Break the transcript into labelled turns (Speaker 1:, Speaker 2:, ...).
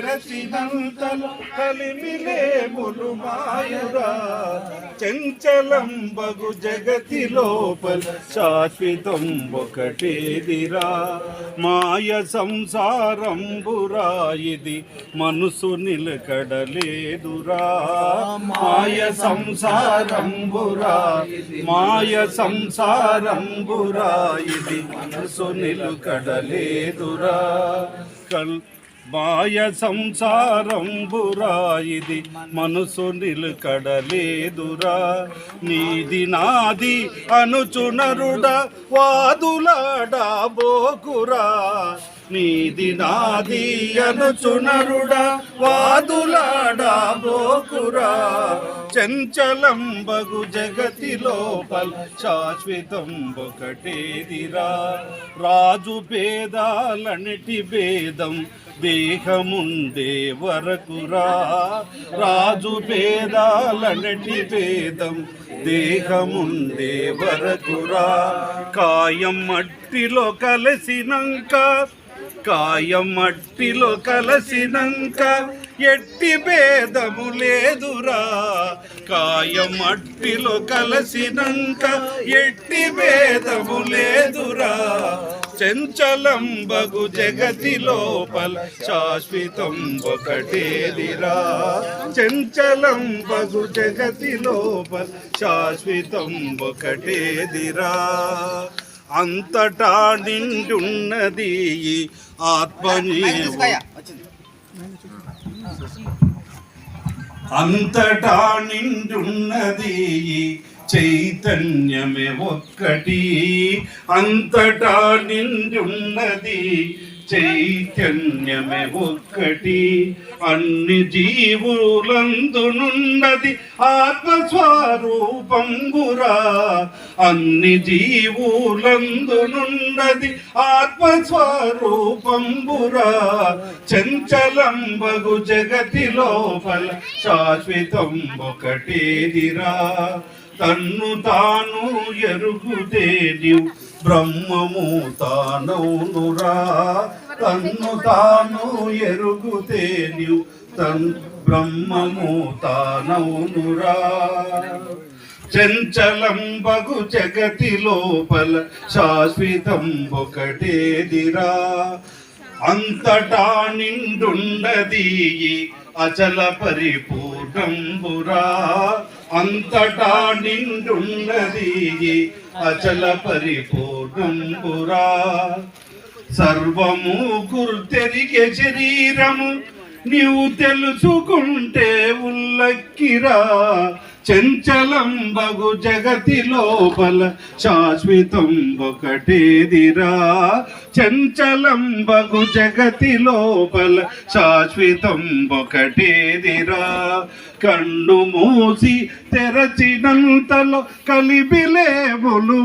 Speaker 1: తెరచినంతలో కలిమిలేములు మాయురా చంచలం బగు జగతి లోపల శాశ్వతం ఒకటేదిరా మాయ సంసారంబురా ఇది మనసు నిలకడలేదురా. మాయ సంసారంబురా మాయ సంసారంబురా ఇది మనసు నిలకడలేదురా. కల్ మాయ సంసారంబురా ఇది మనసు నిలుకడలేదురా. నీది నాది అనుచునరుడా వాదులాడా బోకురా. నీది నాది అనుచునరుడా వాదులాడా బోకురా. చంచలం బగు జగతి లోపల శాశ్వతం ఒకటేదిరా. రాజు భేదాలన్నిటి భేదం దేహముండే వరకురా. రాజు భేదాలన్నిటి భేదం దేహముండే వరకురా. కాయం మట్టిలో కలిసినంక కాయం మట్టిలో కలసినంక ఎట్టి భేదము లేదురా. కాయం మట్టిలో కలసినంక ఎట్టి భేదము లేదురా. చంచలం బగు జగతి లోపల శాశ్వతం ఒకటేదిరా. చంచలం బగు జగతి లోపల శాశ్వతం ఒకటేదిరా. అంతటా నిండున్నది ఈ ఆత్మనీవు అంతటా నిండున్నది ఈ చైతన్యమే ఒక్కటి అంతటా నిండున్నది చైతన్యమే ఒక్కటి అన్ని జీవులందునున్నది ఆత్మస్వరూపంబురా. అన్ని జీవులందునున్నది ఆత్మస్వరూపంబురా. చంచలం బగు జగతి లోపల శాశ్వతం ఒకటేదిరా. తన్ను తాను ఎరుగుదే నీవు బ్రహ్మము తానౌనురా తన్ను తాను ఎరుగుతే నీవు తన్ బ్రహ్మము తానౌనురా చంచలం బగు జగతి లోపల శాశ్వతం ఒకటేదిరా. అంతటా నిండుండది అచల పరిపూర్ణంబురా. అంతటా నిండున్నది అచల పరిపూర్ణంబురా సర్వము గుర్తెరిగే శరీరము నీవు తెలుసుకుంటే ఉల్లక్కిరా. చెంచలం బగు జగతి లోపల శాశ్వతం ఒకటేదిరా. చంచలం బగు జగతి లోపల శాశ్వతం ఒకటేదిరా. కన్ను మూసి తెరచినంతలో కలిబిలేములు